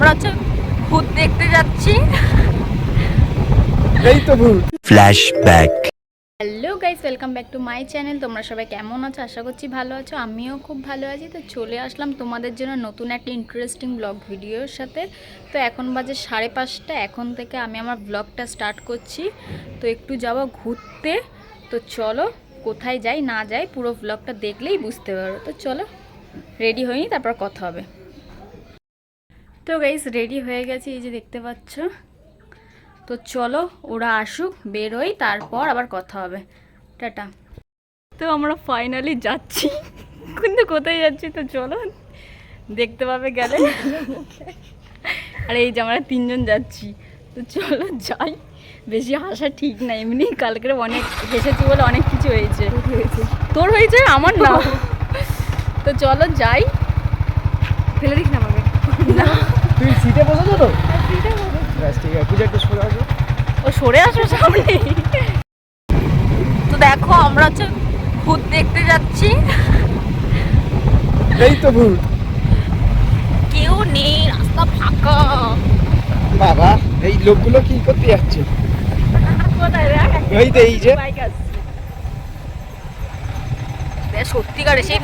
আমরা হচ্ছে ভূত দেখতে যাচ্ছি। এই তো ভুল Flashback. Hello guys welcome back to my channel তোমরা সবাই কেমন আছো? আশা করছি ভালো আছো। আমিও খুব ভালো আছি। তো চলে আসলাম তোমাদের জন্য নতুন একটা ইন্টারেস্টিং ব্লগ ভিডিওর সাথে। তো এখন বাজে সাড়ে পাঁচটা। এখন থেকে আমি আমার ব্লগটা স্টার্ট করছি। তো একটু যাব ঘুরতে। তো চলো কোথায় যাই না যাই পুরো ব্লগটা দেখলেই বুঝতে পারো। তো চলো রেডি হয়নি তারপর কথা হবে। তো গাইস রেডি হয়ে গেছি, এই যে দেখতে পাচ্ছ। তো চলো, ওরা আসুক, বেরোই, তারপর আবার কথা হবে। টাটা। তো আমরা ফাইনালি যাচ্ছি। কিন্তু কোথায় যাচ্ছি? তো চলো, দেখতে পাবে গেলে। আর, এই যে আমরা তিনজন যাচ্ছি। তো চলো যাই। বেশি হাসা ঠিক না, এমনি কালকের অনেক, হেসেছি বলে অনেক কিছু হয়েছে। তোর হয়েছে, আমার না। তো চলো যাই। ফেলে দিস না আমাকে। না। তুই সিটে বসেছো তো? ব্যাস ঠিক আছে। পূজা একটু সরে আসো। ও সরে আসো সামনে তো দেখো আমরা হচ্ছে ভূত দেখতে যাচ্ছি। এই তো ভুল কেউ নেই রাস্তা ফাঁকা। বাবা এই লোকগুলো কি করতে যাচ্ছে? কোথায় দেখ? এই তো এই যে। বাইক আছে। সত্যিকারে সেই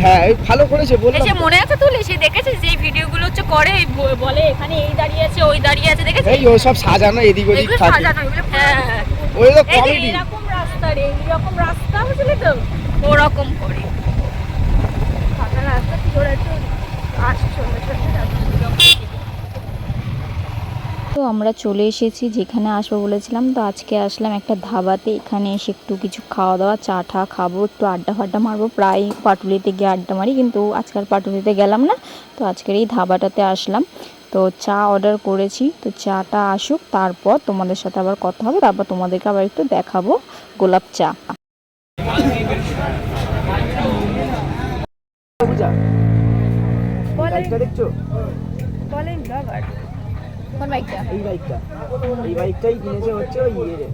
হ্যাঁ ভালো করেছে বললাম সে মনে আছে তুলে সে দেখেছে যে ভিডিওগুলো হচ্ছে করে? বলে এখানে এই দাঁড়িয়ে আছে ওই দাঁড়িয়ে আছে দেখেছে এই ও সব সাজানো এদিক ওদিক থাকে। হ্যাঁ হ্যাঁ। ওই তো কমেডি এরকম রাস্তা রে এরকম রাস্তা বুঝলি তো? ওরকম করে। ফাঁকা রাস্তা কি ওরা একটু তো আমরা চলে এসেছি যেখানে আসব বলেছিলাম। তো আজকে আসলাম একটা ধাবাতে এখানে এসে একটু কিছু খাওয়া দাওয়া চা টা খাব একটু আড্ডা ফাড্ডা মারবো। প্রায় পাটুলিতে গিয়ে আড্ডা মারি কিন্তু আজকাল পাটুলিতে গেলাম না। তো আজকের এই ধাবাটাতে আসলাম। তো চা অর্ডার করেছি তো চাটা আসুক তারপর তোমাদের সাথে আবার কথা হবে তারপর তোমাদেরকে আবার একটু দেখাবো গোলাপ চা। দেখছ? কোন বাইকটা? এই বাইকটা। এই বাইকটাই কিনেছে হচ্ছে ওই ইয়ে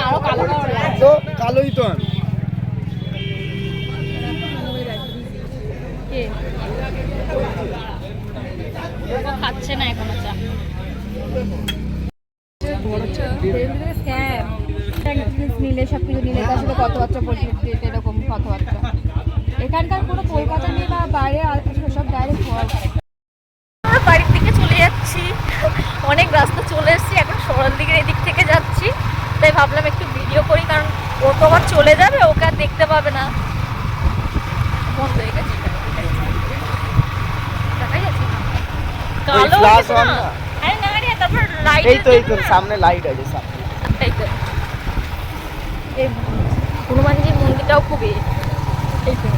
আরও কালো কালো তো কালোই তো আমি খাচ্ছে না এখনও চা। নিলে সব কিছু নিলে তার সাথে কথাবার্তা বলতে এরকম কথাবার্তা। এখানকার কোনো কলকাতা নেই বা বাইরে সব ডাইরেক্ট আমরা বাড়ির দিকে চলে যাচ্ছি। অনেক রাস্তা চলে এসেছি এখন সরল দিকের এদিক থেকে যাচ্ছি। তাই ভাবলাম একটু ভিডিও করি কারণ ও তো আবার চলে যাবে ওকে আর দেখতে পাবে না। বন্ধ হয়ে গেছে। কালো flash না? এই তো এই তো সামনে লাইট আছে সামনে। এই তো। এই হনুমানজির মন্দিরটাও খুবই এই তো।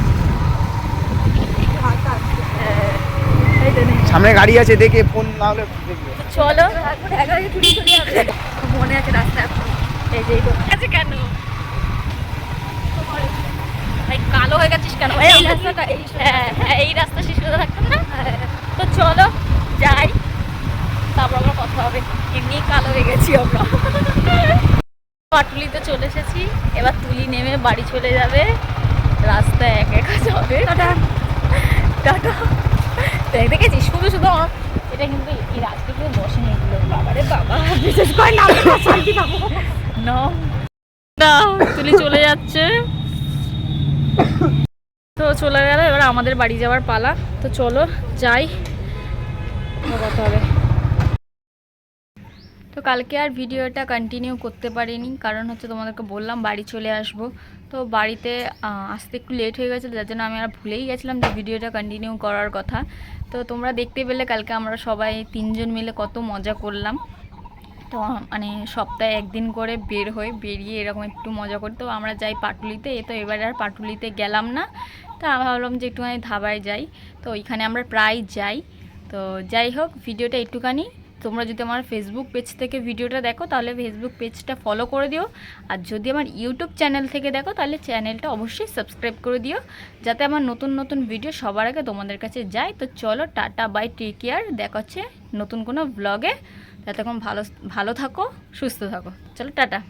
এই তো নেই সামনে গাড়ি আছে দেখে ফোন না হলে দেখবে। চলো। মনে আছে রাস্তা এই যে এইটা। আছে কেন? কালো হয়ে গেছিস কেন? এই রাস্তাটা এই হ্যাঁ হ্যাঁ এই রাস্তা শেষ করে থাকতাম না? তো চলো যাই। তারপর আমরা কথা হবে। এমনি কালো হয়ে গেছি আমরা। পাটুলিতে চলে এসেছি। এবার তুলি নেমে বাড়ি চলে যাবে। রাস্তায় একা একা যাবে। টাটা। টাটা। দেখ দেখেছিস? শুধু শুধু এটা কিন্তু এই আজকে কেউ বসেনি এগুলো। বাবারে বাবা। বিশেষ করে না না। না তুলি চলে যাচ্ছে। তো চলে গেল এবার আমাদের বাড়ি যাওয়ার পালা। তো চলো যাই। কথা হবে। কালকে আর ভিডিওটা কন্টিনিউ করতে পারিনি। কারণ হচ্ছে তোমাদেরকে বললাম বাড়ি চলে আসব। তো বাড়িতে আসতে একটু লেট হয়ে গেছিল যার জন্য আমি আর ভুলেই গেছিলাম যে ভিডিওটা কন্টিনিউ করার কথা। তো তোমরা দেখতে পেলে কালকে আমরা সবাই তিনজন মিলে কত মজা করলাম। তো মানে সপ্তাহে একদিন করে বের হয়ে বেরিয়ে এরকম একটু মজা করি। তো আমরা যাই পাটুলিতে, এ তো এবারে আর পাটুলিতে গেলাম না। তো আমি ভাবলাম যে একটুখানি ধাবায় যাই। তো ওইখানে আমরা প্রায় যাই। তো যাই হোক, ভিডিওটা একটুখানি তোমরা যদি আমার ফেসবুক পেজ থেকে ভিডিওটা দেখো, তাহলে ফেসবুক পেজটা ফলো করে দিও। আর যদি আমার ইউটিউব চ্যানেল থেকে দেখো, তাহলে চ্যানেলটা অবশ্যই সাবস্ক্রাইব করে দিও, যাতে আমার নতুন নতুন ভিডিও সবার আগে তোমাদের কাছে যায়। তো চলো, টাটা বাই টেক কেয়ার দেখা হচ্ছে নতুন কোনো ব্লগে যাতে এখন ভালো ভালো থাকো, সুস্থ থাকো। চলো, টাটা।